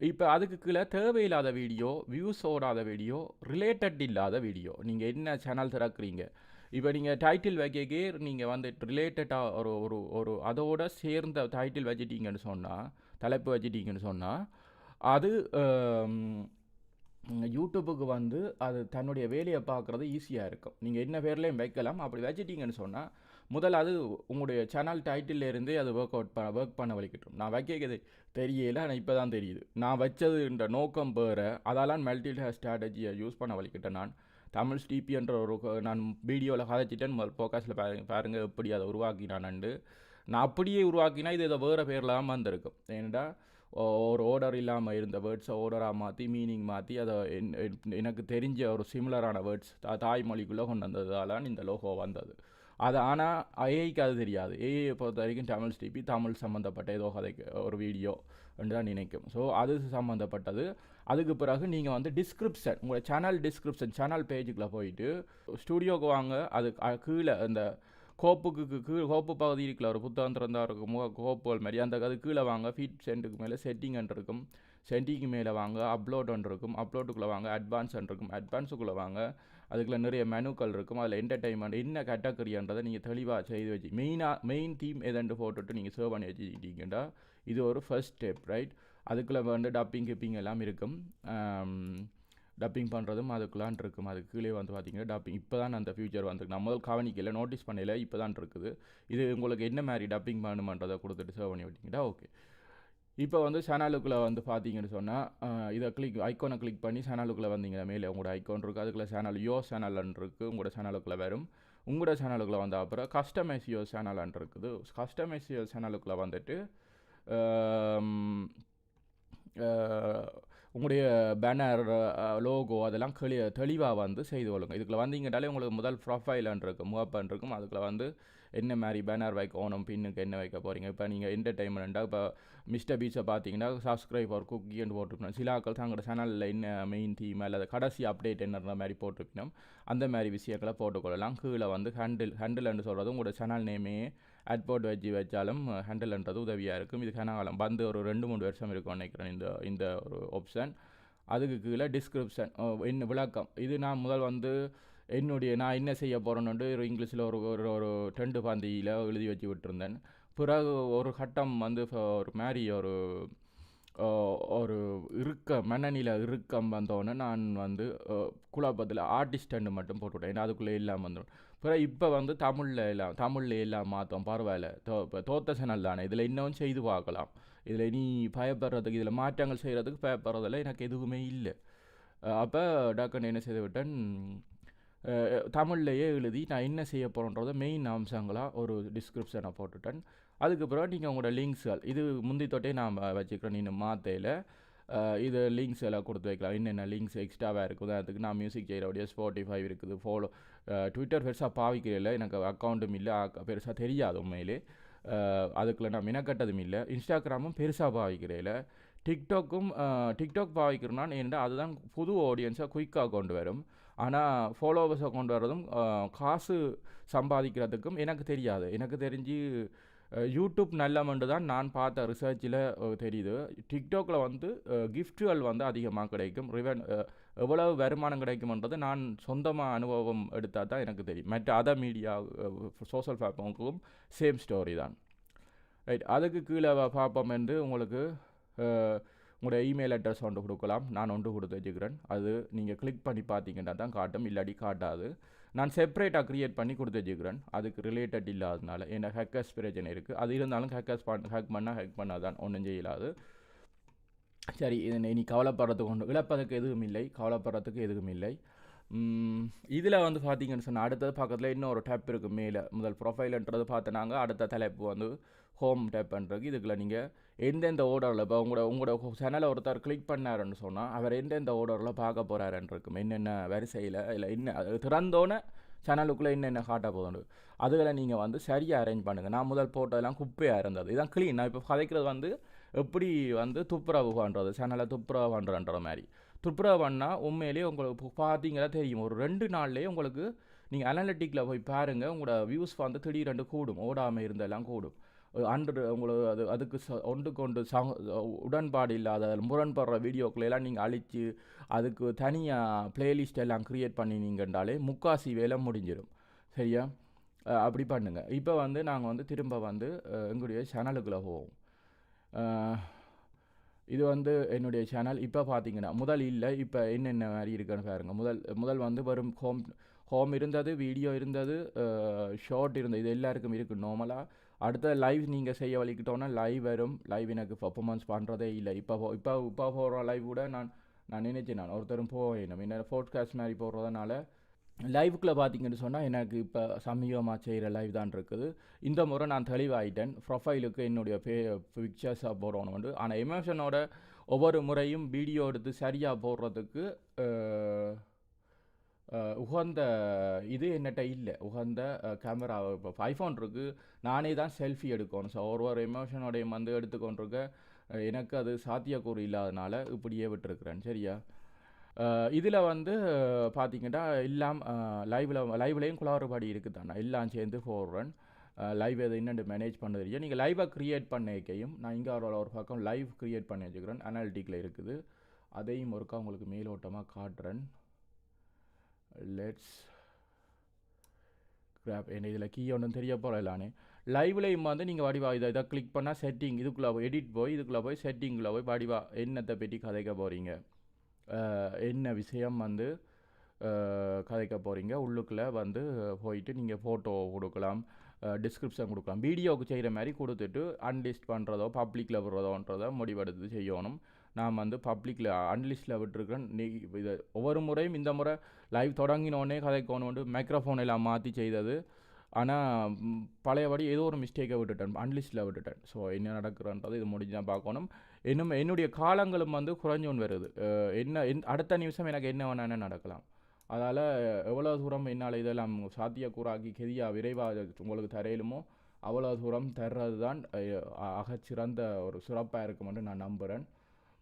இப்போ அதுக்கு கீழே தேவையில்லாத வீடியோ வியூஸ் ஓடாத வீடியோ ரிலேட்டட் இல்லாத வீடியோ நீங்கள் என்ன சேனல் திறக்கிறீங்க? இப்போ நீங்கள் டைட்டில் வைக்கக்கே நீங்கள் வந்து ரிலேட்டடாக ஒரு ஒரு ஒரு அதோட சேர்ந்த டைட்டில் வச்சிட்டீங்கன்னு சொன்னால் தலைப்பு வச்சிட்டீங்கன்னு சொன்னால் அது யூடியூப்புக்கு யூடியூபுக்கு வந்து அது தன்னுடைய வேலையை பார்க்குறது ஈஸியாக இருக்கும். நீங்கள் என்ன பேர்லேயும் வைக்கலாம். அப்படி வச்சிட்டீங்கன்னு சொன்னால் முதல்ல அது உங்களுடைய சேனல் டைட்டில் இருந்தே அது ஒர்க் அவுட் பண்ண ஒர்க் பண்ண வலிக்கட்டும். நான் வைக்கிறது தெரியல ஆனால் இப்போ தான் தெரியுது. நான் வச்சதுன்ற நோக்கம் வேறு. அதெல்லாம் மல்டி ஸ்ட்ராட்டஜியை யூஸ் பண்ண வலிக்கிட்டேன் நான். தமிழ் ஸ்டிபின்ற ஒரு நான் வீடியோவில் கதைச்சிட்டேன். முதல் ஃபோக்கஸில் பாருங்க பாருங்கள் எப்படி அதை உருவாக்கினானண்டு நான் அப்படியே உருவாக்கினா இது இதை வேறு பேர்லாம் வந்திருக்கும் ஏன்டா ஒரு ஓர்டர் இல்லாமல் இருந்த வேர்ட்ஸை ஓர்டராக மாற்றி மீனிங் மாற்றி அதை என்- எனக்கு தெரிஞ்ச ஒரு சிமிலரான வேர்ட்ஸ் தாய்மொழிக்குள்ளே கொண்டு வந்ததால இந்த லோகோ வந்தது. அது ஆனால் ஏஐக்கு அது தெரியாது. ஏஐயை பொறுத்த வரைக்கும் தமிழ் ஸ்டிபி தமிழ் சம்மந்தப்பட்ட ஏதோ கதைக்கு ஒரு வீடியோ தான் நினைக்கும். ஸோ அது சம்மந்தப்பட்டது அதுக்கு பிறகு நீங்கள் வந்து டிஸ்கிரிப்ஷன் உங்களோட சேனல் டிஸ்கிரிப்ஷன் சேனல் பேஜுக்குள்ளே போயிட்டு ஸ்டுடியோக்கு வாங்க. அது கீழே அந்த கோப்புக்கு கீழே கோப்பு பகுதி இருக்கல ஒரு புத்தகம் திறந்தா இருக்கும் முக கோப்புகள் மாதிரி. அந்த அது கீழே வாங்க. ஃபீட் சென்ட்டுக்கு மேலே செட்டிங் இருக்கும். செட்டிங்க்கு மேலே வாங்க. அப்லோட் ஒன்று இருக்கும். அப்லோட்டுக்குள்ளே வாங்க. அட்வான்ஸ் இருக்கும். அட்வான்ஸுக்குள்ளே வாங்க. அதுக்குள்ளே நிறைய மெனுக்கள் இருக்கும். அதில் என்டர்டைன்மெண்ட் என்ன கேட்டகரின்றதை நீங்கள் தெளிவாக செய்து வச்சு மெயினாக மெயின் தீம் எதண்டு போட்டுட்டு நீங்கள் சேவ் பண்ணி வச்சுக்கிட்டீங்கன்னா இது ஒரு ஃபர்ஸ்ட் ஸ்டெப் ரைட் அதுக்குள்ளே வந்து டப்பிங் கிப்பிங் எல்லாம் இருக்கும். டப்பிங் பண்ணுறதும் அதுக்குள்ளான் இருக்கும். அதுக்கு கீழே வந்து பார்த்தீங்கன்னா டப்பிங் இப்போ தான் அந்த ஃபியூச்சர் வந்துருக்கு. நம்ம முதல் கவனிக்கல நோட்டீஸ் பண்ணல இப்போ தான் இருக்குது. இது உங்களுக்கு என்ன மாதிரி டப்பிங் பண்ணுமன்றதை கொடுத்துட்டு சேவ் பண்ணி விட்டீங்கன்னா ஓகே இப்போ வந்து சேனலுக்குள்ளே வந்து பார்த்தீங்கன்னு சொன்னால் இதை கிளிக் ஐக்கோனை கிளிக் பண்ணி சேனலுக்குள்ளே வந்தீங்கன்னா மேலே உங்களோட ஐக்கோன் இருக்குது அதுக்குள்ளே சேனல் யோ சேனல்னு இருக்குது உங்களோட சேனலுக்குள்ளே வரும். உங்களோட சேனலுக்குள்ளே வந்த அப்புறம் கஸ்டமைஸ் யோ சேனல்னு இருக்குது. கஸ்டமைஸ் யோ சேனலுக்குள்ளே வந்துட்டு உங்களுடைய பேனர் லோகோ அதெல்லாம் கிளிய தெளிவாக வந்து செய்து கொள்ளுங்க. இதுக்குள்ள வந்தீங்கட்டாலே உங்களுக்கு முதல் ப்ரொஃபைலன் இருக்கும் முகப்பன் இருக்கும் அதுக்குள்ள வந்து என்ன மாதிரி பேனர் வைக்கணும் பின்னுக்கு என்ன வைக்க போகிறீங்க இப்போ நீங்கள் என்டர்டைன்மெண்ட்டாக இப்போ மிஸ்டர் பீச்சை பார்த்தீங்கன்னா சப்ஸ்கிரைப் ஒரு குக்கின்னு போட்டிருக்கணும். சில தங்களோட சேனலில் என்ன மெயின் தீம் அல்லது கடைசி அப்டேட் என்னன்ற மாதிரி போட்டிருக்கணும் அந்த மாதிரி விஷயங்களை போட்டுக்கொள்ளலாம். கீழே வந்து ஹேண்டில் ஹேண்டில்னு சொல்கிறது உங்களோட சேனல் நேமே அட்போர்ட் வச்சு வச்சாலும் ஹேண்டில்ன்றது உதவியாக இருக்கும். இது கனகாலம். வந்து ஒரு ரெண்டு மூணு வருஷம் இருக்கும் நினைக்கிறேன் இந்த இந்த ஒரு ஆப்ஷன் அதுக்கு கீழே டிஸ்கிரிப்ஷன் என்ன விளக்கம். இது நான் முதல் வந்து என்னுடைய நான் என்ன செய்ய போகிறேன்னு ஒரு இங்கிலீஷில் ஒரு ஒரு ஒரு டெண்டு பாந்தியில் எழுதி வச்சு விட்டுருந்தேன். பிறகு ஒரு கட்டம் வந்து ஒரு மாதிரி ஒரு ஒரு இருக்க மனநில இறுக்கம் வந்தோடனே நான் வந்து குழப்பத்தில் ஆர்டிஸ்டன்னு மட்டும் போட்டுவிட்டேன் ஏன்னா அதுக்குள்ளே இல்லாமல் வந்துடும். பிறகு இப்போ வந்து தமிழில் எல்லாம் தமிழில் எல்லாம் மாற்றோம் பரவாயில்ல. தோ இப்போ தோத்த சேனல் தானே. இதில் இன்னும் செய்து பார்க்கலாம். இதில் நீ பயப்படுறதுக்கு இதில் மாற்றங்கள் செய்கிறதுக்கு பயப்படுறதில்ல எனக்கு எதுவுமே இல்லை. அப்போ டாக்டர் என்ன செய்து விட்டேன் தமிழ்லையே எழுதி நான் என்ன செய்ய போகிறேன்றத மெயின் அம்சங்களாக ஒரு டிஸ்கிரிப்ஷனை போட்டுட்டேன். பிறகு நீங்கள் உங்களோட லிங்க்ஸ்கள் இது முந்தி தொட்டே நான் வச்சுக்கிறேன் இன்னும் மாத்தையில் இது லிங்க்ஸ் எல்லாம் கொடுத்து வைக்கலாம். என்னென்ன லிங்க்ஸ் எக்ஸ்ட்ராவாக இருக்குது அதுக்கு நான் மியூசிக் செய்கிறபடியே ஸ்பாட்டிஃபை இருக்குது ஃபாலோ ட்விட்டர் பெருசாக பாவிக்கிறதில்ல எனக்கு அக்கௌண்ட்டும் இல்லை பெருசாக தெரியாது உண்மையிலே. அதுக்குள்ள நான் மினக்கட்டதும் இல்லை. இன்ஸ்டாகிராமும் பெருசாக பாவிக்கிறதில்ல டிக்டாக்கும் டிக்டாக் பாவிக்கிறேன்னா ஏன்டா அதுதான் புது ஆடியன்ஸாக குயிக்காக கொண்டு வரும். ஆனால் ஃபாலோவர்ஸை கொண்டு வரதும் காசு சம்பாதிக்கிறதுக்கும் எனக்கு தெரியாது. எனக்கு தெரிஞ்சு யூடியூப் யூடியூப் நல்லமண்டு தான் நான் பார்த்த ரிசர்ச்சில் தெரியுது. டிக்டாக்கில் வந்து கிஃப்ட்டுகள் வந்து அதிகமாக கிடைக்கும். ரிவன் எவ்வளவு வருமானம் கிடைக்கும்ன்றது நான் சொந்தமாக அனுபவம் எடுத்தால் தான் எனக்கு தெரியும். மற்ற அதர் மீடியா சோஷியல் பிளாட்ஃபார்முக்கும் சேம் ஸ்டோரி தான். ரைட் அதுக்கு கீழே பார்ப்போம் என்று உங்களுக்கு உங்களோட இமெயில் அட்ரஸ் ஒன்று கொடுக்கலாம். நான் ஒன்று கொடுத்து வச்சுக்கிறேன். அது நீங்கள் கிளிக் பண்ணி பார்த்தீங்கன்னா தான் காட்டும். இல்லாட்டி காட்டாது. நான் செப்பரேட்டாக க்ரியேட் பண்ணி கொடுத்து வச்சுக்கிறேன். அதுக்கு ரிலேட்டட் இல்லாதனால ஏன்னா ஹேக்கர்ஸ் பிரச்சனை இருக்குது அது இருந்தாலும் ஹேக்கர்ஸ் பண் ஹேக் பண்ணால் ஹேக் பண்ணாதான் ஒன்றும் செய்யலாது. சரி இது நீ கவலைப்படுறதுக்கு ஒன்று இழப்பதற்கு எதுவும் இல்லை. கவலைப்படுறதுக்கு எதுவும் இல்லை. இதில் வந்து பார்த்தீங்கன்னு சொன்னால் அடுத்தது பக்கத்தில் இன்னொரு டேப் இருக்குது மேலே. முதல் ப்ரொஃபைல்ன்றது பார்த்தனாங்க அடுத்த தலைப்பு வந்து ஹோம் டேப் பண்ணுறதுக்கு இதுக்குள்ள நீங்கள் எந்தெந்த ஓர்டரில் இப்போ உங்களோட உங்களோட சேனலை ஒருத்தர் கிளிக் பண்ணாருன்னு சொன்னால் அவர் எந்தெந்த ஓர்டரில் பார்க்க போகிறாருன்னு இருக்கும் என்னென்ன வரிசையில் இல்லை என்ன அது திறந்தோன்னே சேனலுக்குள்ளே என்னென்ன காட்ட போதுண்டு அதுகளை நீங்கள் வந்து சரியாக அரேஞ்ச் பண்ணுங்கள் நான் முதல் போட்டதெல்லாம் குப்பையாக இருந்தது. இதான் க்ளீன் நான் இப்போ கதைக்கிறது வந்து எப்படி வந்து துப்புரவு பண்ணுறது சேனலை துப்புரவு பண்ணுறன்ற மாதிரி. துப்புரவு பண்ணால் உண்மையிலேயே உங்களுக்கு பார்த்தீங்களா தெரியும். ஒரு ரெண்டு நாள்லேயே உங்களுக்கு நீங்கள் அனலிட்டிக்கில் போய் பாருங்கள் உங்களோட வியூஸ் வந்து திடீரெண்டு கூடும். ஓடாமல் இருந்தெல்லாம் கூடும். அன்று உங்களுக்கு அது அதுக்கு ச ஒன்றுக்கு ஒன்று சங் உடன்பாடு இல்லாத முரண்படுற வீடியோக்களை எல்லாம் நீங்கள் அழித்து அதுக்கு தனியாக பிளேலிஸ்ட் எல்லாம் க்ரியேட் பண்ணினீங்கன்றாலே முக்காசி வேலை முடிஞ்சிடும் சரியா? அப்படி பண்ணுங்கள் இப்போ வந்து நாங்கள் வந்து திரும்ப வந்து எங்களுடைய சேனலுக்குள்ளே போவோம். இது வந்து என்னுடைய சேனல். இப்போ பார்த்தீங்கன்னா முதல் இல்லை இப்போ என்னென்ன மாதிரி இருக்குன்னு பாருங்கள் முதல் முதல் வந்து வரும் ஹோம் ஹோம் இருந்தது வீடியோ இருந்தது ஷார்ட் இருந்தது இது எல்லாருக்கும் இருக்குது நார்மலாக அடுத்த லைவ் நீங்கள் செய்ய வலிக்கிட்டோன்னா லைவ் வரும். லைவ் எனக்கு பர்ஃபார்மன்ஸ் பண்ணுறதே இல்லை. இப்போ இப்போ இப்போ போகிற லைவ் கூட நான் நான் நினைச்சேன் நான் ஒருத்தரும் போவேணும் என்ன ஃபோட்காஸ்ட் மாதிரி போடுறதுனால லைவுக்குள்ளே பார்த்தீங்கன்னு சொன்னால் எனக்கு இப்போ சமீபமாக செய்கிற லைவ் தான் இருக்குது. இந்த முறை நான் தெளிவாயிட்டேன். ப்ரொஃபைலுக்கு என்னுடைய பே பிக்சர்ஸாக போடணும்னு. ஆனால் எமோஷனோட ஒவ்வொரு முறையும் வீடியோ எடுத்து சரியாக போடுறதுக்கு உகந்த இது என்னட்ட இல்லை. உகந்த கேமரா இப்போ ஐஃபோன் இருக்குது நானே தான் செல்ஃபி எடுக்கணும். ஸோ ஒரு ஒரு எமோஷனோடையும் வந்து எடுத்துக்கொண்டிருக்க. எனக்கு அது சாத்தியக்கூறு இல்லாதனால இப்படியே விட்டுருக்குறேன். சரியா? இதில் வந்து பார்த்தீங்கன்னா எல்லாம் லைவில் லைவ்லேயும் குளறுபடி இருக்குது தானே எல்லாம் சேர்ந்து போடுறேன். லைவ் எதை என்னென்று மேனேஜ் பண்ண தெரியும் நீங்கள் லைவாக க்ரியேட் பண்ணிக்கையும் நான் இங்கே ஒரு ஒரு பக்கம் லைவ் க்ரியேட் பண்ணி வச்சுக்கிறேன். அனாலிட்டிக்கில் இருக்குது. அதையும் ஒருக்கா உங்களுக்கு மேலோட்டமாக காட்டுறேன். லெட்ஸ் கிராப் என்ன இதில் கீ ஒன்றும் தெரிய போகலானே லைவ்லையும் வந்து நீங்கள் வடிவா இதை இதை கிளிக் பண்ணால் செட்டிங் இதுக்குள்ளே போய் எடிட் போய் இதுக்குள்ளே போய் செட்டிங்கில் போய் வடிவா என்னத்தை பற்றி கதைக்க போகிறீங்க என்ன விஷயம் வந்து கதைக்க போகிறீங்க உள்ளுக்குள்ளே வந்து போயிட்டு நீங்கள் ஃபோட்டோ கொடுக்கலாம் டிஸ்கிரிப்ஷன் கொடுக்கலாம். வீடியோவுக்கு செய்கிற மாதிரி கொடுத்துட்டு அன்லிஸ்ட் பண்ணுறதோ பப்ளிக்கில் விடுறதோன்றதை முடிவெடுத்து செய்யணும். நான் வந்து பப்ளிக்கில் அன்லிஸ்ட்டில் விட்டுருக்கேன் நீ இதை ஒவ்வொரு முறையும் இந்த முறை லைவ் தொடங்கினோடனே கதைக்கணுன்ட்டு மைக்ரோஃபோன் எல்லாம் மாற்றி செய்தது. ஆனால் பழையபடி ஏதோ ஒரு மிஸ்டேக்கை விட்டுட்டேன். அன்லிஸ்ட்டில் விட்டுட்டேன். ஸோ என்ன நடக்குறன்றது இது முடிஞ்சு தான் பார்க்கணும். இன்னும் என்னுடைய காலங்களும் வந்து குறைஞ்சோன்னு வருது. என்ன என்- அடுத்த நிமிஷம் எனக்கு என்ன வேணான்னு நடக்கலாம். அதால் எவ்வளோ தூரம் என்னால் இதெல்லாம் சாத்தியக்கூறாக்கி கெதியா விரைவாக உங்களுக்கு தரையிலுமோ அவ்வளோ தூரம் தர்றது தான் அகச்சிறந்த ஒரு சிறப்பாக இருக்குமென்று நான் நம்புகிறேன்